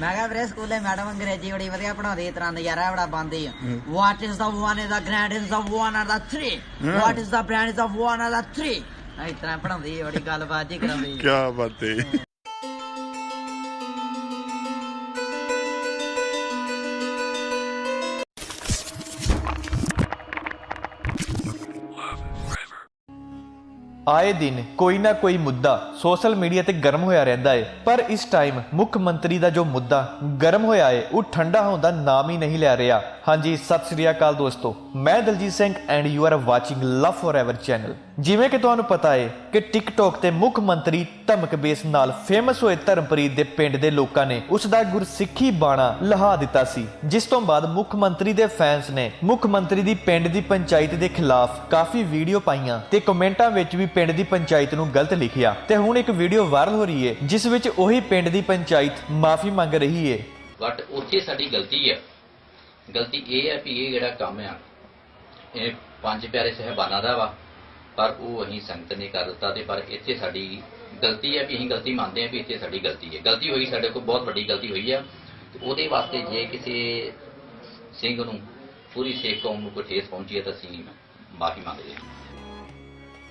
ਮੈਂ ਕਿਹਾ ਵੀਰੇ ਸਕੂਲੇ ਮੈਡਮ ਅੰਗਰੇਜ਼ੀ ਬੜੀ ਵਧੀਆ ਪੜਾਉਂਦੀ ਇਸ ਤਰ੍ਹਾਂ ਨਜ਼ਾਰਾ ਬੜਾ ਬੰਦੀ what is the one is the grand is the one are the 3 what is the brand is the one are the 3 ਇਸ ਤਰ੍ਹਾਂ ਪੜਾਉਂਦੀ ਬੜੀ ਗੱਲਬਾਤ ਜੀ ਕਰਾਉਂਦੀ ਕੀ ਬਾਤ ਹੈ ਆਏ ਦਿਨ ਕੋਈ ਨਾ ਕੋਈ ਮੁੱਦਾ ਸੋਸ਼ਲ ਮੀਡੀਆ ਤੇ ਗਰਮ ਹੋਇਆ ਰਹਿੰਦਾ ਹੈ ਪਰ ਇਸ ਟਾਈਮ ਮੁੱਖ ਮੰਤਰੀ ਦਾ ਜੋ ਮੁੱਦਾ ਗਰਮ ਹੋਇਆ ਹੈ ਉਹ ਠੰਡਾ ਹੋਣ ਦਾ ਨਾਮ ਹੀ ਨਹੀਂ ਲੈ ਰਿਹਾ। ਹਾਂਜੀ, ਸਤਿ ਸ੍ਰੀ ਅਕਾਲ ਦੋਸਤੋ। ਮੈਂ Daljit Singh and you are watching love forever channel ਜਿਵੇਂ ਕਿ ਤੁਹਾਨੂੰ ਪਤਾ ਹੈ ਕਿ ਟਿਕਟੌਕ ਤੇ ਮੁੱਖ ਮੰਤਰੀ ਧਮਕ ਬੇਸ ਨਾਲ ਫੇਮਸ ਹੋਏ ਧਰਮਪ੍ਰੀਤ ਦੇ ਪਿੰਡ ਦੇ ਲੋਕਾਂ ਨੇ ਉਸ ਦਾ ਗੁਰਸਿੱਖੀ ਬਾਣਾ ਲਹਾ ਦਿੱਤਾ ਸੀ, ਜਿਸ ਤੋਂ ਬਾਅਦ ਮੁੱਖ ਮੰਤਰੀ ਦੇ ਫੈਨਸ ਨੇ ਮੁੱਖ ਮੰਤਰੀ ਦੀ ਪਿੰਡ ਦੀ ਪੰਚਾਇਤ ਦੇ ਖਿਲਾਫ ਕਾਫੀ ਵੀਡੀਓ ਪਾਈਆਂ ਤੇ ਕਮੈਂਟਾਂ ਵਿੱਚ ਵੀ ਪਿੰਡ ਦੀ ਪੰਚਾਇਤ ਨੂੰ ਗਲਤ ਲਿਖਿਆ। ਤੇ ਹੁਣ ਇੱਕ ਵੀਡੀਓ ਵਾਇਰਲ ਹੋ ਰਹੀ ਹੈ ਜਿਸ ਵਿੱਚ ਉਹੀ ਪਿੰਡ ਦੀ ਪੰਚਾਇਤ ਮਾਫੀ ਮੰਗ ਰਹੀ ਹੈ ਬਟ ਉੱਥੇ ਸਾਡੀ ਗਲਤੀ ਹੈ ਗਲਤੀ ਇਹ ਹੈ ਵੀ ਇਹ ਜਿਹੜਾ ਕੰਮ ਆ, ਇਹ ਪੰਜ ਪਿਆਰੇ ਸਹਿਬਾਨਾਂ ਦਾ ਵਾ। ਪਰ ਉਹ ਅਸੀਂ ਸੰਗਤ ਨੇ ਕਰ ਦਿੱਤਾ ਤੇ ਪਰ ਇੱਥੇ ਸਾਡੀ ਗਲਤੀ ਹੈ ਵੀ ਅਸੀਂ ਗਲਤੀ ਮੰਨਦੇ ਹਾਂ ਵੀ ਇੱਥੇ ਸਾਡੀ ਗਲਤੀ ਹੈ। ਗਲਤੀ ਹੋਈ ਸਾਡੇ ਕੋਲ, ਬਹੁਤ ਵੱਡੀ ਗਲਤੀ ਹੋਈ ਆ। ਉਹਦੇ ਵਾਸਤੇ ਜੇ ਕਿਸੇ ਸਿੰਘ ਨੂੰ, ਪੂਰੀ ਸਿੱਖ ਕੌਮ ਨੂੰ ਕੋਈ ਠੇਸ ਪਹੁੰਚੀ ਹੈ ਤਾਂ ਅਸੀਂ ਮਾਫੀ ਮੰਗਦੇ ਹਾਂ।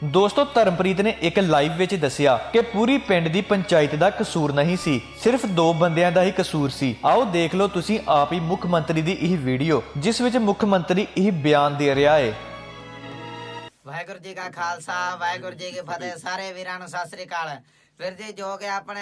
ਦੋਸਤੋ, ਧਰਮਪ੍ਰੀਤ ਨੇ ਇੱਕ ਲਾਈਵ ਵਿੱਚ ਦੱਸਿਆ ਕਿ ਪੂਰੀ ਪਿੰਡ ਦੀ ਪੰਚਾਇਤ ਦਾ ਕਸੂਰ ਨਹੀਂ ਸੀ, ਸਿਰਫ ਦੋ ਬੰਦਿਆਂ ਦਾ ਹੀ ਕਸੂਰ ਸੀ। ਆਓ ਦੇਖ ਲਓ ਤੁਸੀਂ ਆਪ ਹੀ ਮੁੱਖ ਮੰਤਰੀ ਦੀ ਇਹ ਵੀਡੀਓ, ਜਿਸ ਵਿੱਚ ਮੁੱਖ ਮੰਤਰੀ ਇਹ ਬਿਆਨ ਦੇ ਰਿਹਾ ਹੈ। ਵਾਹਿਗੁਰੂ ਜੀ ਕਾ ਖਾਲਸਾ, ਵਾਹਿਗੁਰੂ ਜੀ ਕੀ ਫਤਿਹ, ਸਾਰੇ ਵੀਰਾਂ ਨੂੰ ਸਤਿ ਸ੍ਰੀ ਅਕਾਲ। ਫਿਰ ਜੀ, ਜੋ ਕਿ ਆਪਣੇ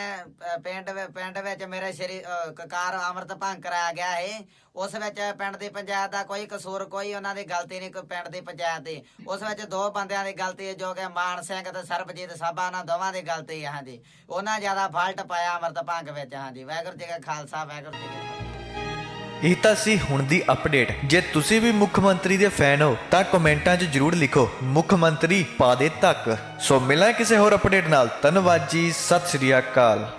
ਪਿੰਡ ਪਿੰਡ ਵਿੱਚ ਮੇਰੇ ਸ਼੍ਰੀ ਕਕਾਰ ਅੰਮ੍ਰਿਤ ਭੰਗ ਕਰਾਇਆ ਗਿਆ ਹੈ ਉਸ ਵਿੱਚ ਪਿੰਡ ਦੀ ਪੰਚਾਇਤ ਦਾ ਕੋਈ ਕਸੂਰ, ਕੋਈ ਉਹਨਾਂ ਦੀ ਗਲਤੀ ਨਹੀਂ, ਕੋਈ ਪਿੰਡ ਦੀ ਪੰਚਾਇਤ ਦੀ। ਉਸ ਵਿੱਚ ਦੋ ਬੰਦਿਆਂ ਦੀ ਗਲਤੀ ਹੈ, ਜੋ ਕਿ ਮਾਨ ਸਿੰਘ ਤੇ ਸਰਬਜੀਤ ਸਾਬਾ, ਉਹਨਾਂ ਦੋਵਾਂ ਦੀ ਗਲਤੀ ਹੈ, ਹਾਂਜੀ। ਉਹਨਾਂ ਜ਼ਿਆਦਾ ਫਾਲਟ ਪਾਇਆ ਅੰਮ੍ਰਿਤ ਭੰਗ ਵਿੱਚ, ਹਾਂਜੀ। ਵਾਹਿਗੁਰੂ ਜੀ ਕਾ ਖਾਲਸਾ, ਵਾਹਿਗੁਰੂ ਜੀ ਕੀ ਫਤਿਹ। ਇਹ ਤਾਂ ਸੀ ਹੁਣ ਦੀ ਅਪਡੇਟ ਜੇ ਤੁਸੀਂ ਵੀ ਮੁੱਖ ਮੰਤਰੀ ਦੇ ਫੈਨ ਹੋ, ਤਾਂ ਕਮੈਂਟਾਂ 'ਚ ਜਰੂਰ ਲਿਖੋ, ਮੁੱਖ ਮੰਤਰੀ ਪਾ ਦੇ ਤੱਕ। ਸੋ ਮਿਲਾਂ ਕਿਸੇ ਹੋਰ ਅਪਡੇਟ ਨਾਲ। ਧੰਨਵਾਦ ਜੀ, ਸਤਿ ਸ੍ਰੀ ਅਕਾਲ।